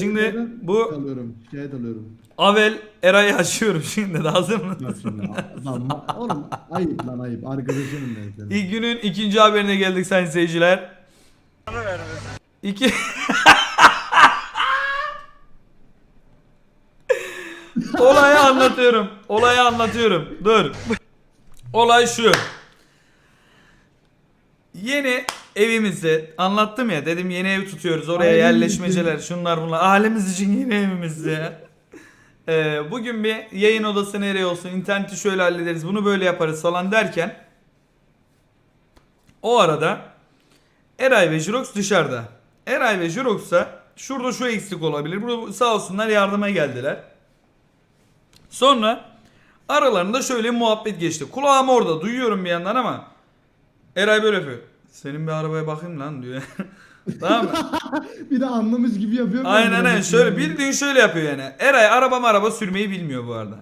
Şimdi bu alıyorum. Şikayet alıyorum. Avel Eray'ı açıyorum şimdi de hazır mı? Bak şimdi. lan, oğlum ayıp lan ayıp. Arkadaşınım ben senin. İlk günün ikinci haberine geldik sayın seyirciler. İki... Olayı anlatıyorum. Olayı anlatıyorum. Dur. Olay şu. Yeni evimizi anlattım ya dedim yeni ev tutuyoruz oraya Ailemiz yerleşmeceler şunlar bunlar ailemiz için yeni evimiz ya. Ee, bugün bir yayın odası nereye olsun interneti şöyle hallederiz bunu böyle yaparız falan derken o arada Eray ve Jirox dışarıda. Eray ve Jirox'a şurada şu eksik olabilir. Burada sağ olsunlar yardıma geldiler. Sonra aralarında şöyle muhabbet geçti. Kulağım orada duyuyorum bir yandan ama Eray böyle yapıyor. Senin bir arabaya bakayım lan diyor. tamam mı? Bir de anlamış gibi yapıyor. Aynen aynen. Şöyle bildiğin şöyle yapıyor yani. Eray araba araba sürmeyi bilmiyor bu arada.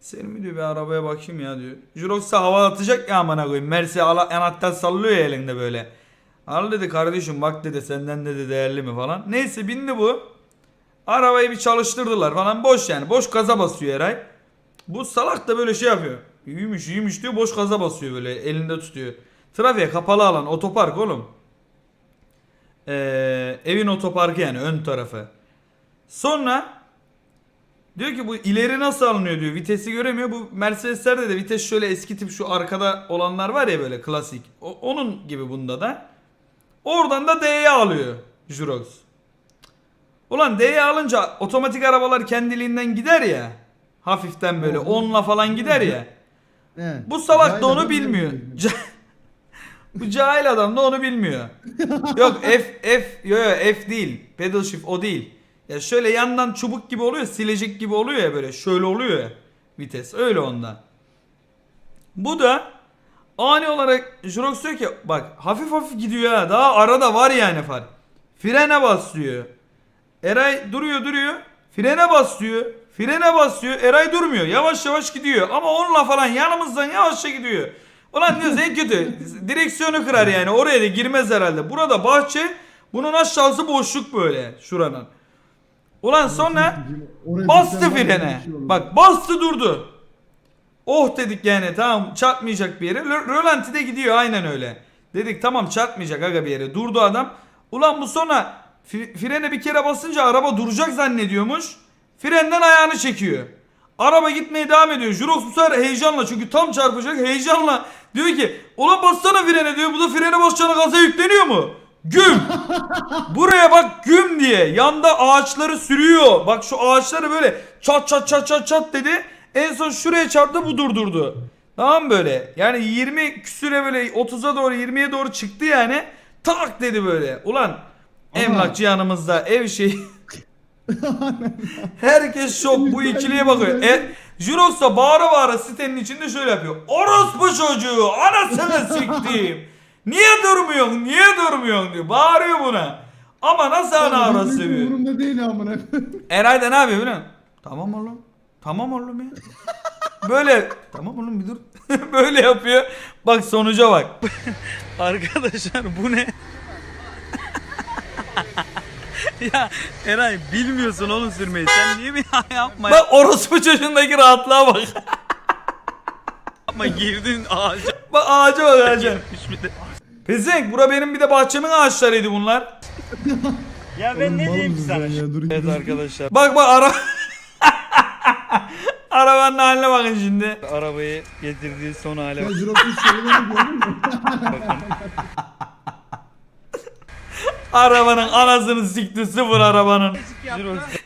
Senin mi diyor bir arabaya bakayım ya diyor. Jurox'a hava atacak ya amına koyayım. Mersi ala anahtar sallıyor ya elinde böyle. Al dedi kardeşim bak dedi senden dedi değerli mi falan. Neyse bindi bu. Arabayı bir çalıştırdılar falan boş yani. Boş gaza basıyor Eray. Bu salak da böyle şey yapıyor. İyiymiş iyiymiş diyor boş gaza basıyor böyle elinde tutuyor. Trafiğe kapalı alan otopark oğlum. Ee, evin otoparkı yani ön tarafı. Sonra diyor ki bu ileri nasıl alınıyor diyor. Vitesi göremiyor. Bu Mercedeslerde de vites şöyle eski tip şu arkada olanlar var ya böyle klasik. O- onun gibi bunda da. Oradan da D'ye alıyor Jurox. Ulan D'ye alınca otomatik arabalar kendiliğinden gider ya. Hafiften böyle 10'la falan gider ya. Bu salak da onu bilmiyor. Bu cahil adam da onu bilmiyor. Yok F F yo yo F değil. Pedal shift o değil. Ya şöyle yandan çubuk gibi oluyor, silecek gibi oluyor ya böyle. Şöyle oluyor ya vites. Öyle onda. Bu da ani olarak Jurox diyor ki bak hafif hafif gidiyor ha. Daha arada var yani far. Frene bas diyor. Eray duruyor duruyor. Frene bas diyor. Frene bas diyor. Eray durmuyor. Yavaş yavaş gidiyor. Ama onunla falan yanımızdan yavaşça gidiyor. Ulan diyoruz en kötü. Direksiyonu kırar yani. Oraya da girmez herhalde. Burada bahçe. Bunun aşağısı boşluk böyle. Şuranın. Ulan sonra bastı frene. şey. Bak bastı durdu. Oh dedik yani tamam çarpmayacak bir yere. Rö- Rölantide gidiyor aynen öyle. Dedik tamam çarpmayacak aga bir yere. Durdu adam. Ulan bu sonra fre- frene bir kere basınca araba duracak zannediyormuş. Frenden ayağını çekiyor. Araba gitmeye devam ediyor. Jurox bu sefer heyecanla çünkü tam çarpacak heyecanla diyor ki ulan bassana frene diyor. Bu da frene basacağına gaza yükleniyor mu? Güm. Buraya bak güm diye yanda ağaçları sürüyor. Bak şu ağaçları böyle çat çat çat çat çat dedi. En son şuraya çarptı bu durdurdu. Tamam böyle. Yani 20 küsüre böyle 30'a doğru 20'ye doğru çıktı yani. Tak dedi böyle. Ulan emlakçı yanımızda ev şey. Herkes şok bu ikiliye bakıyor. E, Jurox da bağıra bağıra sitenin içinde şöyle yapıyor. Orospu çocuğu anasını siktiğim. Niye durmuyorsun? Niye durmuyorsun diyor. Bağırıyor buna. Ama nasıl ana Benim avrat hiç seviyor. Umurumda değil amına. Eray da ne yapıyor biliyor musun? Tamam oğlum. Tamam oğlum ya. Böyle tamam oğlum bir dur. Böyle yapıyor. Bak sonuca bak. Arkadaşlar bu ne? ya Eray bilmiyorsun onu sürmeyi. Sen niye bir yapma Bak orospu çocuğundaki rahatlığa bak. yapma girdin ağaca. Bak ağaca bak ağaca. Bir de- Pezenk bura benim bir de bahçemin ağaçlarıydı bunlar. Ya Oğlum, mal mısın sen ya? Dur Evet arkadaşlar Bak bak ara... Arabanın haline bakın şimdi. arabayı getirdiği son hale bak. Jirox'un şeylerini gördün mü? Arabanın anasını sikti sıfır arabanın.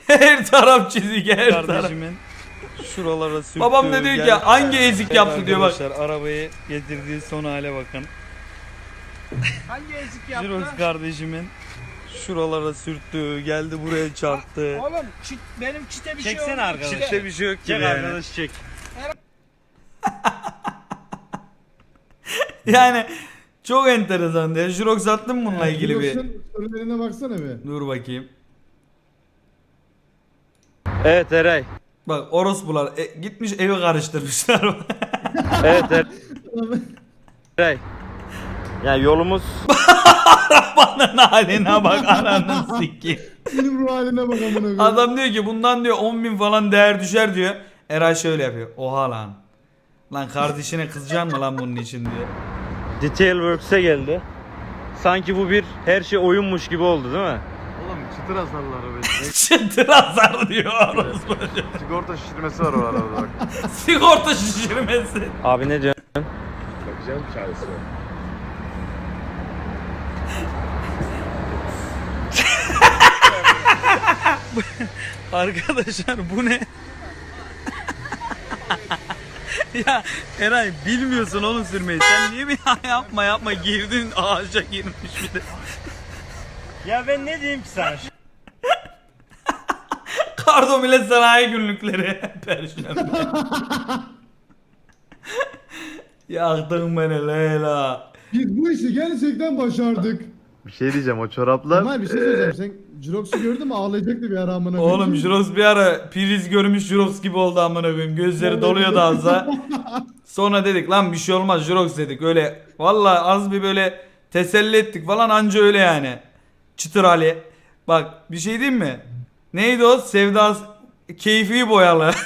Her taraf çizik her taraf. kardeşimin şuralara sürttüğü Babam da diyor ki gel- hangi ezik Evet yaptı diyor bak. Arkadaşlar arabayı getirdiği son hale bakın. Hangi ezik yaptı? Jirox kardeşimin şuralara sürttü, geldi buraya çarptı. Oğlum çit, benim çite bir şey Çeksene oldu. arkadaş. Çite- Çekte bir şey yok gibi Çek yani. arkadaş çek. Yani çok enteresan ya. Jurox attın mı bununla ilgili bir? Storylerine baksana bir. Dur bakayım. Evet Eray. Bak orospular e, gitmiş evi karıştırmışlar. Evet Eray. Eray. Yani yolumuz Arabanın haline bak ananı sikeyim. Benim ruh haline bak amına koyayım. Adam diyor ki bundan diyor 10 bin falan değer düşer diyor. Eray şöyle yapıyor. Oha lan. Lan kardeşine kızacaksın mı lan bunun için diyor. Detail Works'e geldi. Sanki bu bir her şey oyunmuş gibi oldu değil mi? Oğlum çıtır hasarlı araba. Çıtır azar diyor orospu. Sigorta şişirmesi var o arabada bak. Sigorta şişirmesi. Abi ne diyorsun? Bakacağım çaresi. Arkadaşlar bu ne? ya Eray bilmiyorsun oğlum sürmeyi. Sen niye mi ya yapma yapma girdin ağaca girmiş bir de. Ya ben ne diyeyim ki sana? Kardo Millet Sanayi Günlükleri. Perşembe. Yaktın beni Leyla. Biz bu işi gerçekten başardık. Bir şey diyeceğim o çoraplar. Kemal bir şey söyleyeceğim. Sen Jirox'u gördün mü ağlayacaktı bir ara amına koyayım. Oğlum Jurox bir ara priz görmüş Jurox gibi oldu amına koyayım. Gözleri doluyordu ağza. Sonra dedik lan bir şey olmaz Jurox dedik. Öyle vallahi az bir böyle teselli ettik falan anca öyle yani. Çıtır Ali. Bak bir şey diyeyim mi? Neydi o? Sevda keyfi boyalı.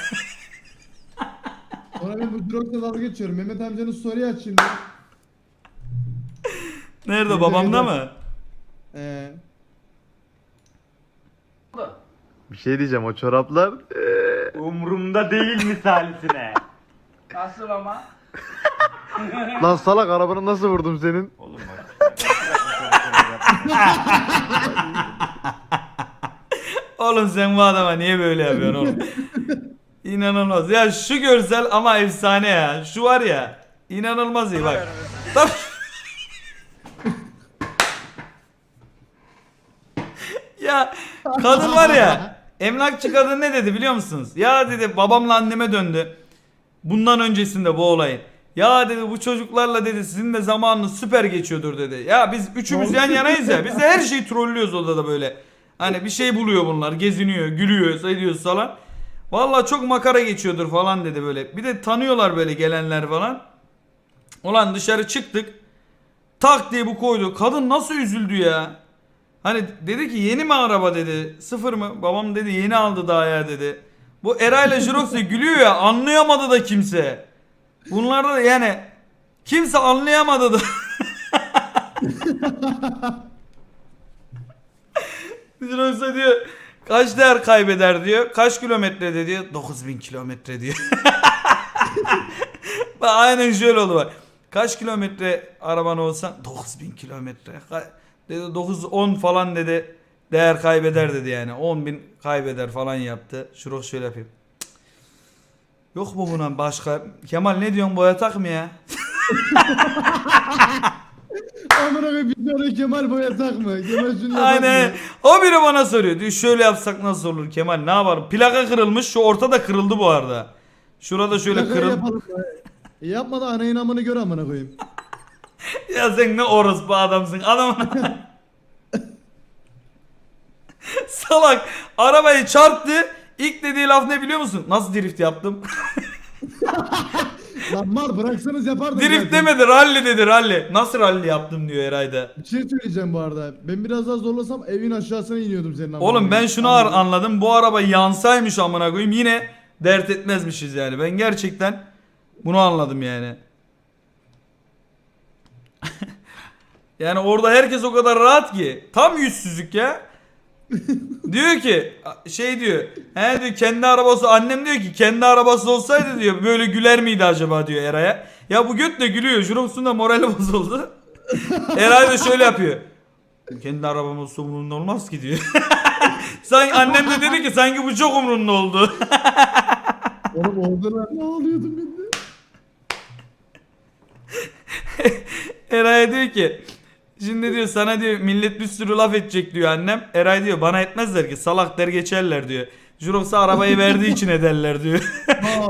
Sonra ben bu Jirox'la dalga geçiyorum. Mehmet amcanın story aç şimdi. Nerede babamda mı? Ee, Bir şey diyeceğim o çoraplar. Umrumda değil misalisine. Nasıl ama? Lan salak arabanı nasıl vurdum senin? Oğlum sen bu adama niye böyle yapıyorsun oğlum? İnanılmaz. Ya şu görsel ama efsane ya. Şu var ya. inanılmaz iyi bak. Ya kadın var ya. Emlakçı kadın ne dedi biliyor musunuz? Ya dedi babamla anneme döndü. Bundan öncesinde bu olayın. Ya dedi bu çocuklarla dedi sizin de zamanınız süper geçiyordur dedi. Ya biz üçümüz yan yanayız ya. Biz de her şeyi trollüyoruz odada böyle. Hani bir şey buluyor bunlar. Geziniyor, gülüyor, ediyoruz falan. Vallahi çok makara geçiyordur falan dedi böyle. Bir de tanıyorlar böyle gelenler falan. Ulan dışarı çıktık. Tak diye bu koydu. Kadın nasıl üzüldü ya. Hani dedi ki yeni mi araba dedi. Sıfır mı? Babam dedi yeni aldı daha ya dedi. Bu Eray'la Jirox da gülüyor ya anlayamadı da kimse. Bunlarda da yani kimse anlayamadı da. Jirox diyor kaç değer kaybeder diyor. Kaç kilometrede diyor. 9000 kilometre diyor. Aynen şöyle oldu bak. Kaç kilometre araban olsa 9000 kilometre. Dedi 9 10 falan dedi. Değer kaybeder dedi yani. 10 bin kaybeder falan yaptı. Şurok şöyle yapayım. Cık. Yok mu buna başka? Kemal ne diyorsun boyatak mı ya? amına koyayım bir tane Kemal boyatak mı? Kemal şunu yapak Aynen. mı? O biri bana soruyor. Diyor şöyle yapsak nasıl olur Kemal? Ne yapalım? Plaka kırılmış. Şu ortada kırıldı bu arada. Şurada şöyle Şaka kırıl. yapalım. E yapma da anayın amını gör amına koyayım. Ya sen ne orospu adamsın. Adam Salak arabayı çarptı. İlk dediği laf ne biliyor musun? Nasıl drift yaptım? Lan mal bıraksanız yapardım drift zaten. demedi rally dedi rally. Nasıl rally yaptım diyor Eray'da. Bir şey söyleyeceğim bu arada. Ben biraz daha zorlasam evin aşağısına iniyordum senin amına Oğlum ben koyayım. şunu ar- anladım. Bu araba yansaymış amına koyayım. Yine dert etmezmişiz yani. Ben gerçekten bunu anladım yani. Yani orada herkes o kadar rahat ki. Tam yüzsüzlük ya. diyor ki şey diyor. He diyor kendi arabası annem diyor ki kendi arabası olsaydı diyor böyle güler miydi acaba diyor Eray'a. Ya bu göt de gülüyor. Jurox'un da morali bozuldu. Eray da şöyle yapıyor. Kendi arabam olsa umurumda olmaz ki diyor. Sanki annem de dedi ki sanki bu çok umurunda oldu. Oğlum orada ne ağlıyordum ben de. Eray'a diyor ki şimdi diyor sana diyor millet bir sürü laf edecek diyor annem. Eray diyor bana etmezler ki salak der geçerler diyor. Jurox'a arabayı verdiği için ederler diyor.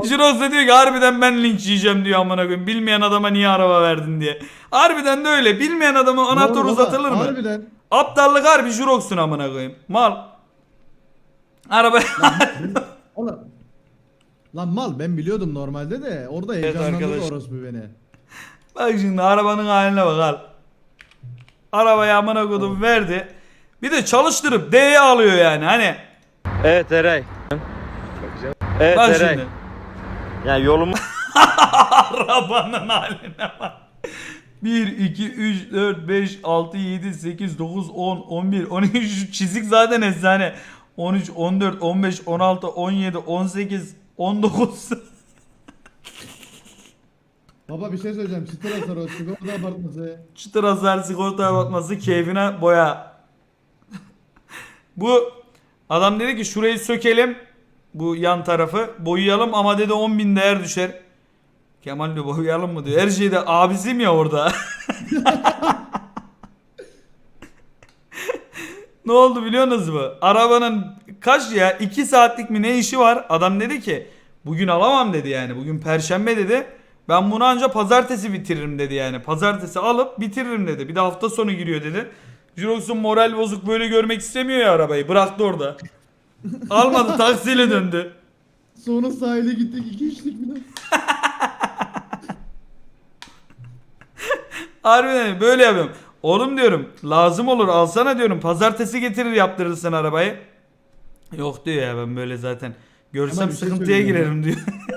Jurox da diyor ki harbiden ben linç yiyeceğim diyor amına koyayım. Bilmeyen adama niye araba verdin diye. Harbiden de öyle. Bilmeyen adama anahtar uzatılır mı? Harbiden. Aptallık harbi Jurox'un amına koyayım. Mal. Araba Oğlum. Lan mal ben biliyordum normalde de orada heyecanlandırdı arkadaş. orospu beni. Bak şimdi arabanın haline bak al. Arabayı amına kodum verdi. Bir de çalıştırıp D'ye alıyor yani hani. Evet Eray. Evet Bak Eray. şimdi. Yani yolum Arabanın haline bak. 1, 2, 3, 4, 5, 6, 7, 8, 9, 10, 11, 12 şu çizik zaten efsane. 13, 14, 15, 16, 17, 18, 19. Baba bir şey söyleyeceğim. Çıtır atar o sigorta abartması. Çıtır hasar sigorta batması keyfine boya. Bu adam dedi ki şurayı sökelim. Bu yan tarafı boyayalım ama dedi 10 bin değer düşer. Kemal diyor boyayalım mı diyor. Her şeyde abisim ya orada. ne oldu biliyorsunuz mu? Arabanın kaç ya 2 saatlik mi ne işi var? Adam dedi ki bugün alamam dedi yani. Bugün perşembe dedi. Ben bunu anca pazartesi bitiririm dedi yani. Pazartesi alıp bitiririm dedi. Bir de hafta sonu giriyor dedi. Jirox'un moral bozuk böyle görmek istemiyor ya arabayı. Bıraktı orada. Almadı taksiyle döndü. Sonra sahile gittik iki içtik bir de. Harbiden böyle yapıyorum. Oğlum diyorum lazım olur alsana diyorum. Pazartesi getirir yaptırırsın arabayı. Yok diyor ya ben böyle zaten. Görsem bir şey sıkıntıya girerim diyor.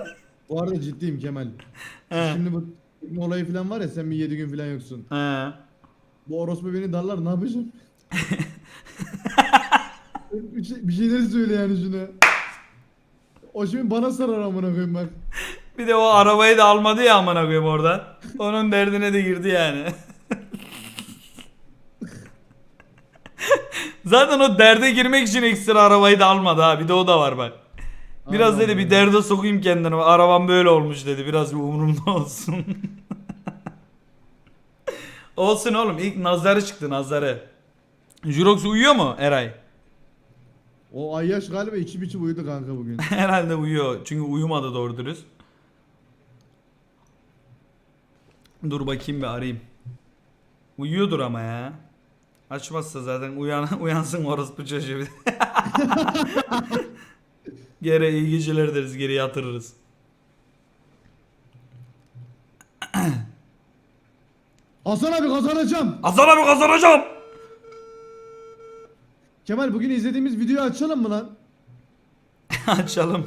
Bu arada ciddiyim Kemal. He. Şimdi bu olayı falan var ya sen bir 7 gün falan yoksun. He. Bu orospu beni darlar ne yapacağım? bir, şey, bir şeyler söyle yani şuna. O şimdi bana sarar amına koyayım bak. Bir de o arabayı da almadı ya amına koyayım oradan. Onun derdine de girdi yani. Zaten o derde girmek için ekstra arabayı da almadı ha. Bir de o da var bak. Biraz dedi bir derde sokayım kendini. Arabam böyle olmuş dedi. Biraz bir umurumda olsun. olsun oğlum. İlk nazarı çıktı nazarı. Jurox uyuyor mu Eray? O Ayyaş galiba içi biçi uyudu kanka bugün. Herhalde uyuyor. Çünkü uyumadı doğru dürüst. Dur bakayım bir arayayım. Uyuyordur ama ya. Açmazsa zaten uyan uyansın orospu çocuğu. bir. Geri iyi geceler deriz geri yatırırız. Hasan abi kazanacağım. Hasan abi kazanacağım. Kemal bugün izlediğimiz videoyu açalım mı lan? Açalım.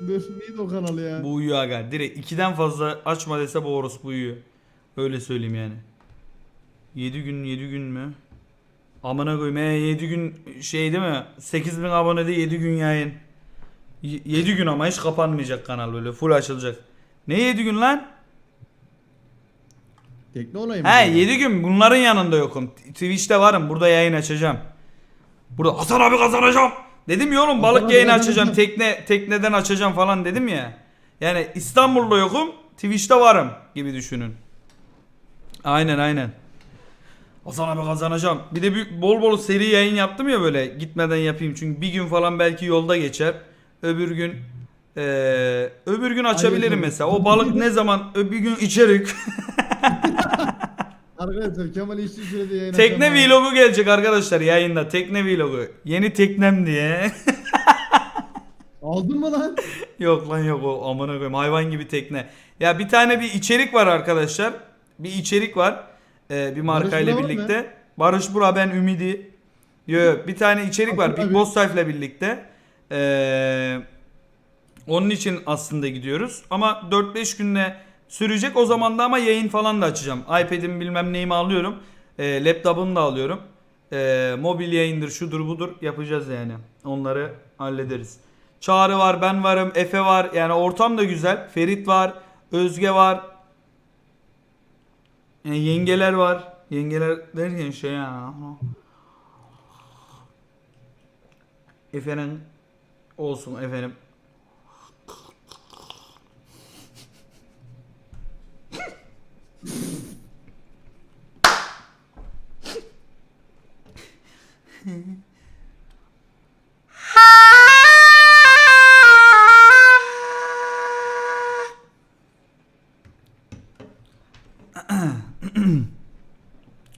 Dur neydi o kanal ya? Bu uyuyor aga. Direkt ikiden fazla açma dese bu orospu uyuyor. Öyle söyleyeyim yani. 7 gün 7 gün mü? Amına koyayım. He 7 gün şey değil mi? 8000 abonede 7 gün yayın. 7 gün ama hiç kapanmayacak kanal böyle full açılacak. Ne 7 gün lan? Tekne olayı mı? He 7 gün bunların yanında yokum. Twitch'te varım. Burada yayın açacağım. Burada Hasan abi kazanacağım. Dedim ya oğlum balık yayını açacağım. Tekne tekneden açacağım falan dedim ya. Yani İstanbul'da yokum. Twitch'te varım gibi düşünün. Aynen aynen. Hasan abi kazanacağım. Bir de bir bol bol seri yayın yaptım ya böyle gitmeden yapayım. Çünkü bir gün falan belki yolda geçer. Öbür gün eee, öbür gün açabilirim Aynen. mesela. O balık ne zaman öbür gün içerik. Arkadaşlar Kemal işçi sürede yayın Tekne açamam. vlogu gelecek arkadaşlar yayında. Tekne vlogu. Yeni teknem diye. Aldın mı lan? yok lan yok o amına koyayım hayvan gibi tekne. Ya bir tane bir içerik var arkadaşlar. Bir içerik var. Ee, bir markayla Burak var birlikte. Barış Bura ben Ümidi. Yo, yo, bir tane içerik var. Big. Boss Life'la birlikte. Ee, onun için aslında gidiyoruz. Ama 4-5 günde sürecek. O zaman da ama yayın falan da açacağım. iPad'imi bilmem neyimi alıyorum. Ee, laptop'unu da alıyorum. Ee, mobil yayındır şudur budur yapacağız yani. Onları hallederiz. Çağrı var, ben varım, Efe var. Yani ortam da güzel. Ferit var, Özge var. Yani yengeler var. Yengeler derken şey ya. Efendim olsun efendim.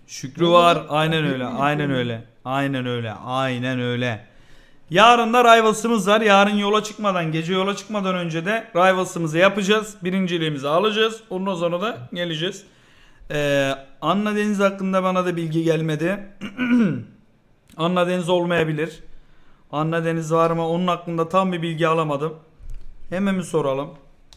Şükrü var. Aynen öyle. Aynen öyle. Aynen öyle. Aynen öyle. Yarın da Rivals'ımız var. Yarın yola çıkmadan, gece yola çıkmadan önce de Rivals'ımızı yapacağız. Birinciliğimizi alacağız. Ondan sonra da geleceğiz. Ee, Anna Deniz hakkında bana da bilgi gelmedi. Anna Deniz olmayabilir. Anna Deniz var mı? Onun hakkında tam bir bilgi alamadım. Hemen bir soralım.